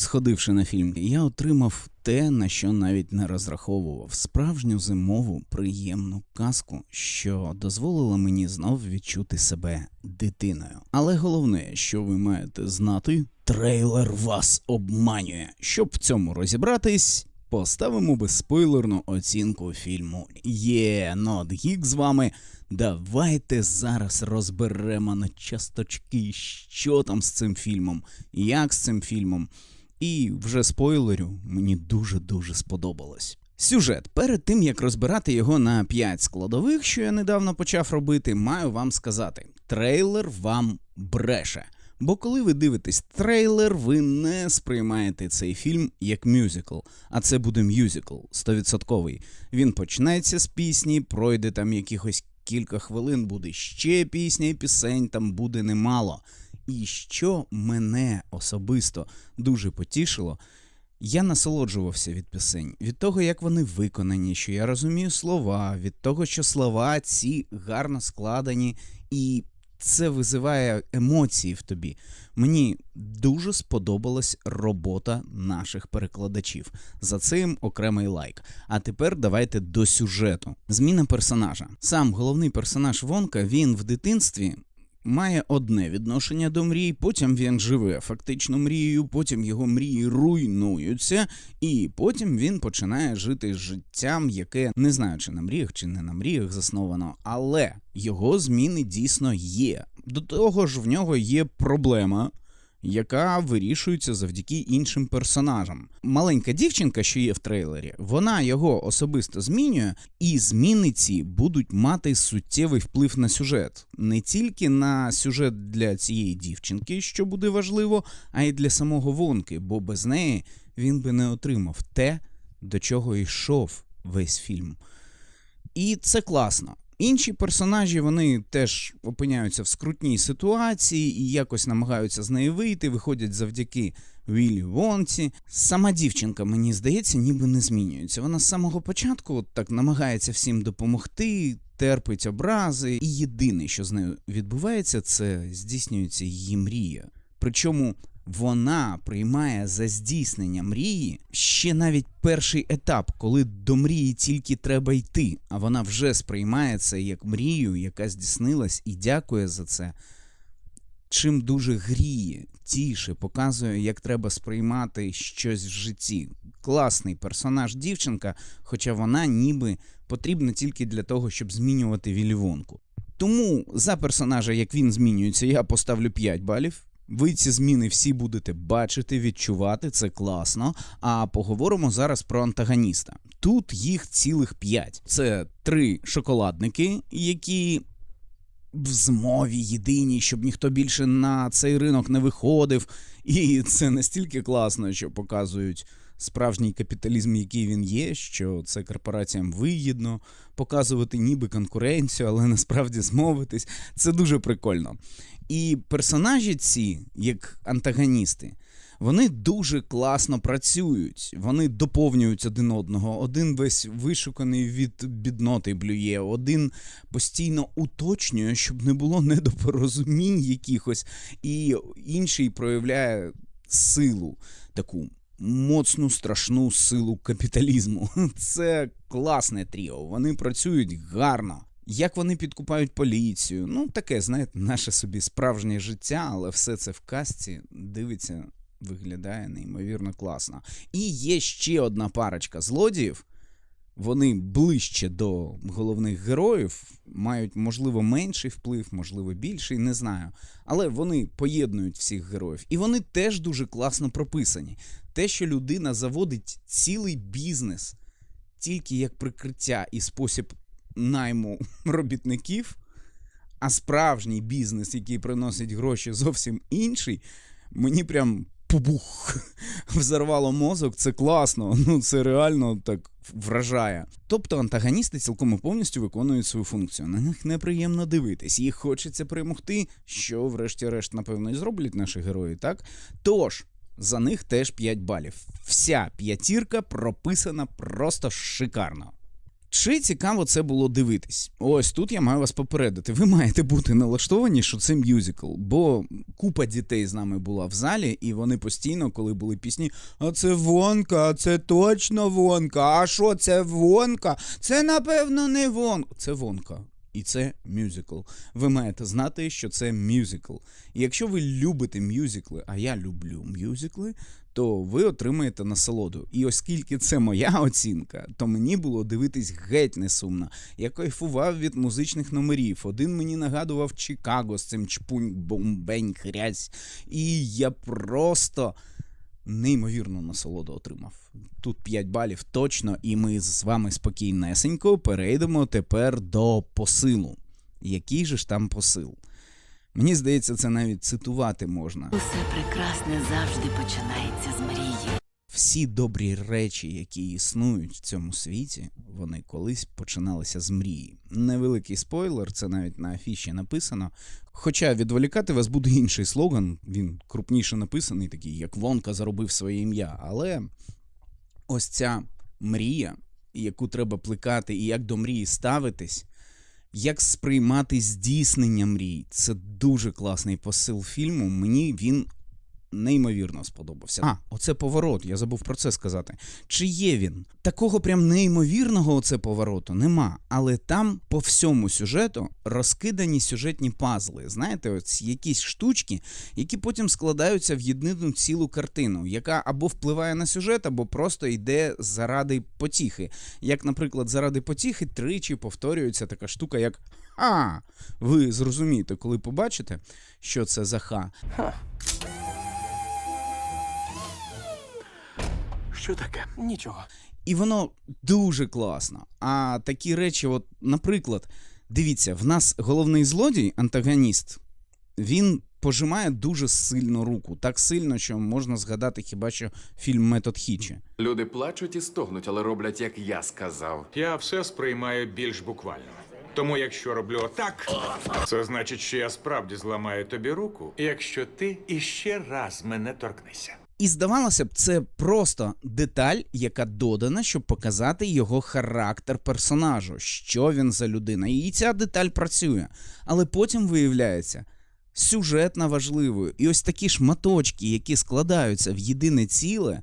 Сходивши на фільм, я отримав те, на що навіть не розраховував справжню зимову приємну казку, що дозволила мені знов відчути себе дитиною. Але головне, що ви маєте знати, трейлер вас обманює. Щоб в цьому розібратись. Поставимо безспойлерну оцінку фільму. Є Geek з вами. Давайте зараз розберемо на часточки, що там з цим фільмом, як з цим фільмом. І вже спойлерю, мені дуже-дуже сподобалось. Сюжет. Перед тим як розбирати його на 5 складових, що я недавно почав робити, маю вам сказати: трейлер вам бреше. Бо коли ви дивитесь трейлер, ви не сприймаєте цей фільм як мюзикл, а це буде мюзикл 100%. Він почнеться з пісні, пройде там якихось кілька хвилин, буде ще пісня, і пісень там буде немало. І що мене особисто дуже потішило, я насолоджувався від пісень, від того, як вони виконані, що я розумію слова, від того, що слова ці гарно складені, і це визиває емоції в тобі. Мені дуже сподобалась робота наших перекладачів. За цим окремий лайк. А тепер давайте до сюжету. Зміна персонажа. Сам головний персонаж Вонка він в дитинстві має одне відношення до мрій, потім він живе фактично мрією, потім його мрії руйнуються, і потім він починає жити життям, яке не знаю, чи на мріях, чи не на мріях засновано, але його зміни дійсно є. До того ж, в нього є проблема. Яка вирішується завдяки іншим персонажам. Маленька дівчинка, що є в трейлері, вона його особисто змінює, і зміни ці будуть мати суттєвий вплив на сюжет, не тільки на сюжет для цієї дівчинки, що буде важливо, а й для самого Вонки, бо без неї він би не отримав те, до чого йшов весь фільм. І це класно. Інші персонажі вони теж опиняються в скрутній ситуації і якось намагаються з неї вийти, виходять завдяки Віллі Вонці. Сама дівчинка, мені здається, ніби не змінюється. Вона з самого початку от так намагається всім допомогти, терпить образи, і єдине, що з нею відбувається, це здійснюється її мрія. Причому вона приймає за здійснення мрії ще навіть перший етап, коли до мрії тільки треба йти, а вона вже сприймає це як мрію, яка здійснилась, і дякує за це. Чим дуже гріє, тіше, показує, як треба сприймати щось в житті. Класний персонаж дівчинка, хоча вона ніби потрібна тільки для того, щоб змінювати вілівонку. Тому за персонажа, як він змінюється, я поставлю 5 балів. Ви ці зміни всі будете бачити, відчувати, це класно. А поговоримо зараз про антагоніста. Тут їх цілих п'ять. Це три шоколадники, які в змові єдині, щоб ніхто більше на цей ринок не виходив. І це настільки класно, що показують. Справжній капіталізм, який він є, що це корпораціям вигідно показувати ніби конкуренцію, але насправді змовитись. Це дуже прикольно. І персонажі ці, як антагоністи, вони дуже класно працюють, вони доповнюють один одного. Один весь вишуканий від бідноти блює, один постійно уточнює, щоб не було недопорозумінь якихось, і інший проявляє силу таку. Моцну страшну силу капіталізму. Це класне тріо. Вони працюють гарно. Як вони підкупають поліцію? Ну, таке, знаєте, наше собі справжнє життя, але все це в казці дивиться, виглядає неймовірно класно. І є ще одна парочка злодіїв. Вони ближче до головних героїв, мають, можливо, менший вплив, можливо, більший, не знаю. Але вони поєднують всіх героїв. І вони теж дуже класно прописані. Те, що людина заводить цілий бізнес тільки як прикриття і спосіб найму робітників, а справжній бізнес, який приносить гроші, зовсім інший, мені прям пубух взорвало мозок. Це класно, ну це реально так вражає. Тобто антагоністи цілком і повністю виконують свою функцію. На них неприємно дивитись, їх хочеться перемогти, що, врешті-решт, напевно, і зроблять наші герої, так? Тож. За них теж 5 балів. Вся п'ятірка прописана просто шикарно. Чи цікаво це було дивитись? Ось тут я маю вас попередити. Ви маєте бути налаштовані, що це мюзикл, бо купа дітей з нами була в залі, і вони постійно, коли були пісні, а це вонка, це точно вонка. А що це вонка? Це напевно не вонка. Це вонка. І це мюзикл. Ви маєте знати, що це мюзикл. І якщо ви любите мюзикли, а я люблю мюзикли, то ви отримаєте насолоду. І оскільки це моя оцінка, то мені було дивитись геть не сумно. Я кайфував від музичних номерів. Один мені нагадував Чикаго з цим чпунь бомбень хрязь. І я просто неймовірну насолоду отримав. Тут 5 балів точно, і ми з вами спокійнесенько перейдемо тепер до посилу. Який же ж там посил? Мені здається, це навіть цитувати можна. Усе прекрасне завжди починається з мрії. Всі добрі речі, які існують в цьому світі, вони колись починалися з мрії. Невеликий спойлер, це навіть на афіші написано. Хоча відволікати вас буде інший слоган, він крупніше написаний, такий, як Вонка заробив своє ім'я. Але ось ця мрія, яку треба плекати, і як до мрії ставитись, як сприймати здійснення мрій, це дуже класний посил фільму. Мені він неймовірно сподобався. А, оце поворот, я забув про це сказати. Чи є він? Такого прям неймовірного оце повороту нема. Але там по всьому сюжету розкидані сюжетні пазли. Знаєте, ось якісь штучки, які потім складаються в єдину цілу картину, яка або впливає на сюжет, або просто йде заради потіхи. Як, наприклад, заради потіхи тричі повторюється така штука, як А. Ви зрозумієте, коли побачите, що це за ха. Що таке? Нічого. І воно дуже класно. А такі речі, от, наприклад, дивіться, в нас головний злодій, антагоніст, він пожимає дуже сильно руку, так сильно, що можна згадати хіба що фільм Метод Хічі. Люди плачуть і стогнуть, але роблять, як я сказав. Я все сприймаю більш буквально. Тому якщо роблю так, це значить, що я справді зламаю тобі руку, якщо ти іще раз мене торкнешся. І здавалося б, це просто деталь, яка додана, щоб показати його характер персонажу, що він за людина. І ця деталь працює. Але потім виявляється сюжетно важливою. І ось такі шматочки, які складаються в єдине ціле,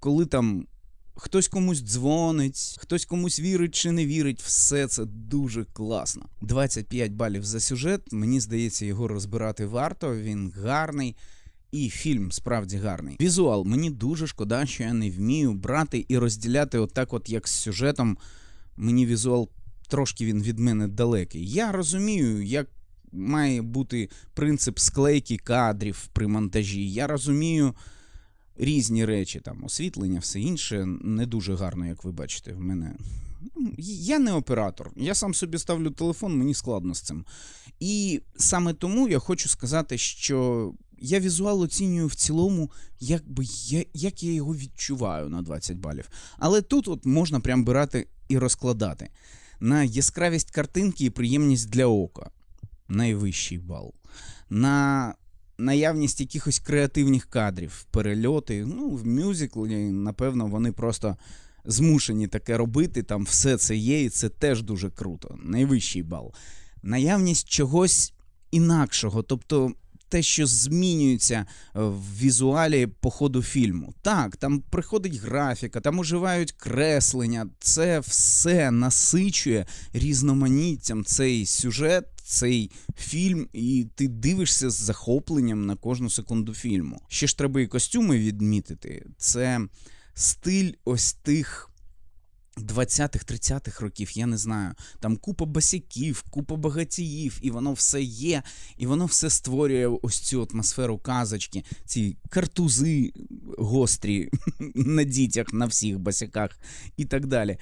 коли там хтось комусь дзвонить, хтось комусь вірить чи не вірить, все це дуже класно. 25 балів за сюжет. Мені здається, його розбирати варто. Він гарний. І фільм справді гарний. Візуал, мені дуже шкода, що я не вмію брати і розділяти отак, от як з сюжетом. Мені візуал трошки він від мене далекий. Я розумію, як має бути принцип склейки кадрів при монтажі. Я розумію різні речі, там освітлення, все інше не дуже гарно, як ви бачите. В мене. Я не оператор. Я сам собі ставлю телефон, мені складно з цим. І саме тому я хочу сказати, що я візуал оцінюю в цілому, якби я, як я його відчуваю на 20 балів. Але тут от можна прям брати і розкладати. На яскравість картинки і приємність для ока найвищий бал. На наявність якихось креативних кадрів, перельоти. Ну, в мюзиклі, напевно, вони просто змушені таке робити. Там все це є, і це теж дуже круто. Найвищий бал. Наявність чогось інакшого, тобто. Те, що змінюється е, в візуалі по ходу фільму. Так, там приходить графіка, там оживають креслення, це все насичує різноманіттям цей сюжет, цей фільм, і ти дивишся з захопленням на кожну секунду фільму. Ще ж треба і костюми відмітити. Це стиль ось тих. 20-х, 30-х років, я не знаю. Там купа басяків, купа багатіїв, і воно все є, і воно все створює ось цю атмосферу казочки, ці картузи гострі на дітях, на всіх басяках і так далі.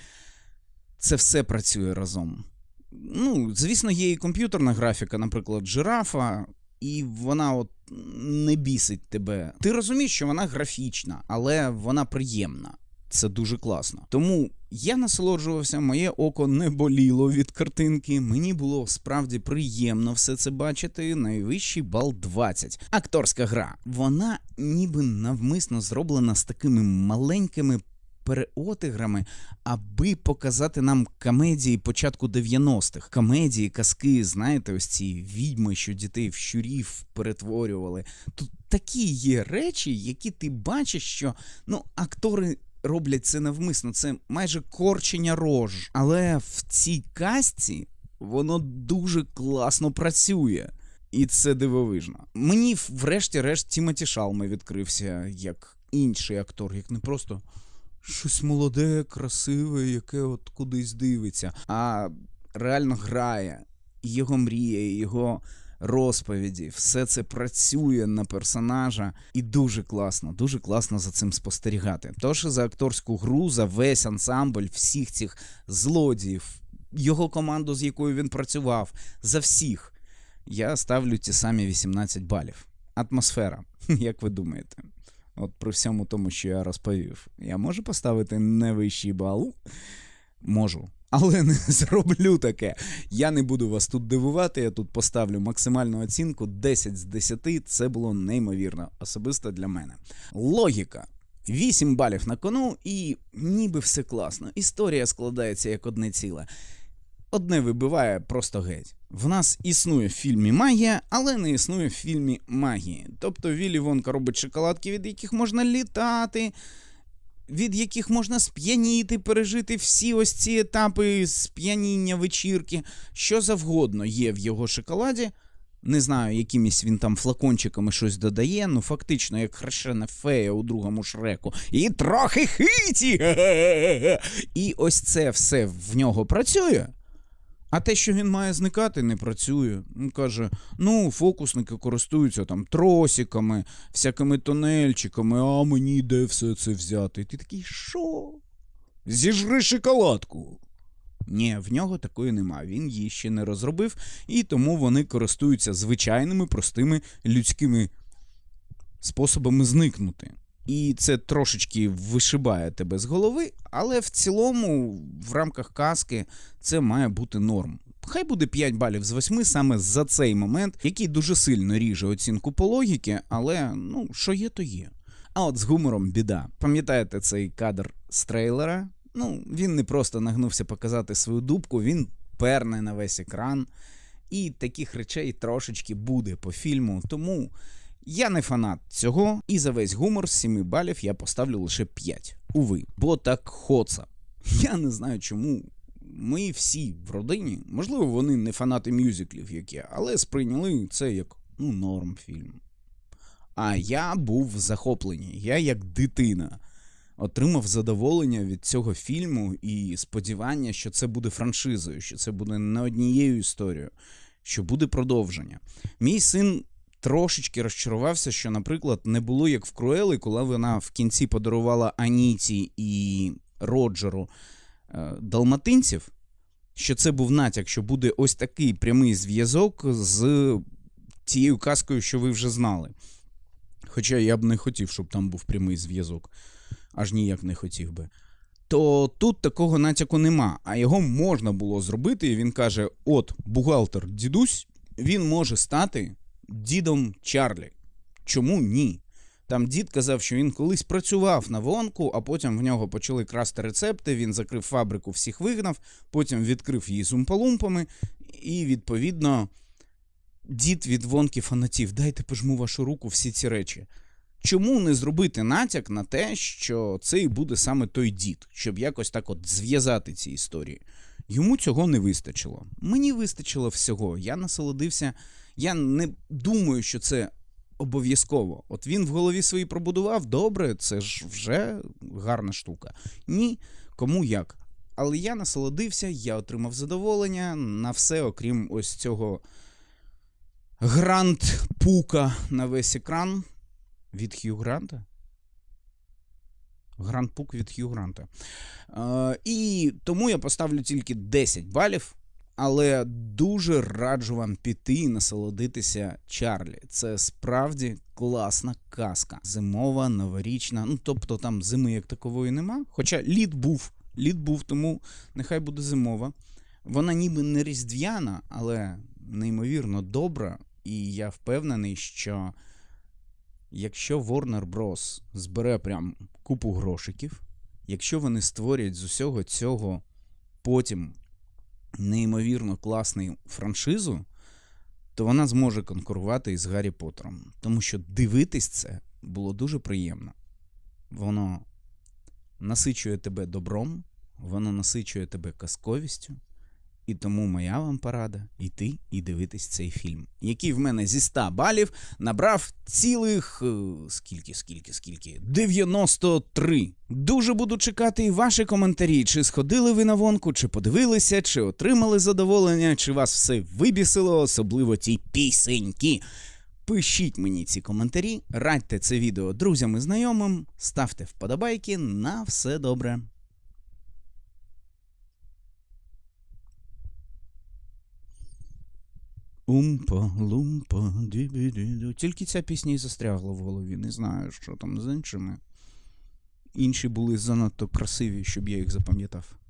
Це все працює разом. Ну, звісно, є і комп'ютерна графіка, наприклад, жирафа, і вона от не бісить тебе. Ти розумієш, що вона графічна, але вона приємна. Це дуже класно. Тому я насолоджувався, моє око не боліло від картинки. Мені було справді приємно все це бачити. Найвищий бал 20. Акторська гра. Вона ніби навмисно зроблена з такими маленькими переотиграми, аби показати нам комедії початку 90-х. Комедії, казки, знаєте, ось ці відьми, що дітей в щурів перетворювали. Тут такі є речі, які ти бачиш, що ну, актори. Роблять це навмисно, це майже корчення рож. Але в цій казці воно дуже класно працює. І це дивовижно. Мені, врешті-решт, Тімоті Шалме відкрився як інший актор, як не просто щось молоде, красиве, яке от кудись дивиться, а реально грає. Його мрія, його розповіді, все це працює на персонажа, і дуже класно, дуже класно за цим спостерігати. Тож за акторську гру, за весь ансамбль всіх цих злодіїв, його команду, з якою він працював, за всіх. Я ставлю ті самі 18 балів. Атмосфера, як ви думаєте? От при всьому тому, що я розповів, я можу поставити не вищий бал? Можу. Але не зроблю таке. Я не буду вас тут дивувати. Я тут поставлю максимальну оцінку 10 з 10. Це було неймовірно, особисто для мене. Логіка. 8 балів на кону, і ніби все класно. Історія складається як одне ціле. Одне вибиває просто геть. В нас існує в фільмі магія, але не існує в фільмі магії. Тобто Віллі Вонка робить шоколадки, від яких можна літати, від яких можна сп'яніти, пережити всі ось ці етапи сп'яніння вечірки. Що завгодно є в його шоколаді. Не знаю, якимись він там флакончиками щось додає, ну фактично, як хрещена фея у другому шреку. І трохи хиті. І ось це все в нього працює. А те, що він має зникати, не працює. Він каже: ну, фокусники користуються там тросиками, всякими тунельчиками, а мені де все це взяти? І ти такий, що? Зіжри шоколадку. Ні, в нього такої нема. Він її ще не розробив, і тому вони користуються звичайними простими людськими способами зникнути. І це трошечки вишибає тебе з голови, але в цілому, в рамках казки, це має бути норм. Хай буде 5 балів з 8 саме за цей момент, який дуже сильно ріже оцінку по логіки, але ну, що є, то є. А от з гумором біда. Пам'ятаєте цей кадр з трейлера? Ну, він не просто нагнувся показати свою дубку, він перне на весь екран. І таких речей трошечки буде по фільму. Тому я не фанат цього, і за весь гумор з 7 балів я поставлю лише 5. Уви, бо так хоца. Я не знаю, чому. Ми всі в родині, можливо, вони не фанати мюзиклів, як я, але сприйняли це як ну, норм фільм. А я був захоплений, я як дитина отримав задоволення від цього фільму і сподівання, що це буде франшизою, що це буде не однією історією, що буде продовження. Мій син трошечки розчарувався, що, наприклад, не було як в Круели, коли вона в кінці подарувала Аніті і Роджеру е, далматинців, що це був натяк, що буде ось такий прямий зв'язок з тією казкою, що ви вже знали. Хоча я б не хотів, щоб там був прямий зв'язок, аж ніяк не хотів би. То тут такого натяку нема, а його можна було зробити. І він каже: от бухгалтер дідусь, він може стати дідом Чарлі. Чому ні? Там дід казав, що він колись працював на вонку, а потім в нього почали красти рецепти. Він закрив фабрику, всіх вигнав, потім відкрив її з умпалумпами, і, відповідно, дід від вонки фанатів. Дайте пожму вашу руку всі ці речі. Чому не зробити натяк на те, що це і буде саме той дід, щоб якось так от зв'язати ці історії? Йому цього не вистачило. Мені вистачило всього. Я насолодився. Я не думаю, що це обов'язково. От він в голові своїй пробудував, добре, це ж вже гарна штука. Ні, кому як. Але я насолодився, я отримав задоволення на все, окрім ось цього грант пука на весь екран від Хью Гранта. Гранд Пук від Хью Гранта. Е, і тому я поставлю тільки 10 балів. Але дуже раджу вам піти і насолодитися Чарлі. Це справді класна казка. Зимова, новорічна. Ну тобто там зими як такової нема. Хоча лід був, лід був, тому нехай буде зимова. Вона ніби не різдвяна, але неймовірно добра. І я впевнений, що якщо Warner Bros. збере прям купу грошиків, якщо вони створять з усього цього потім неймовірно класну франшизу, то вона зможе конкурувати із Гаррі Поттером. Тому що дивитись це було дуже приємно. Воно насичує тебе добром, воно насичує тебе казковістю. І тому моя вам порада йти і дивитись цей фільм, який в мене зі 100 балів набрав цілих е, скільки, скільки, скільки? 93. Дуже буду чекати і ваші коментарі. Чи сходили ви на вонку, чи подивилися, чи отримали задоволення, чи вас все вибісило, особливо ті пісеньки. Пишіть мені ці коментарі, радьте це відео друзям і знайомим, ставте вподобайки. На все добре. Умпа, лумпа, дібі Тільки ця пісня і застрягла в голові. Не знаю, що там з іншими. Інші були занадто красиві, щоб я їх запам'ятав.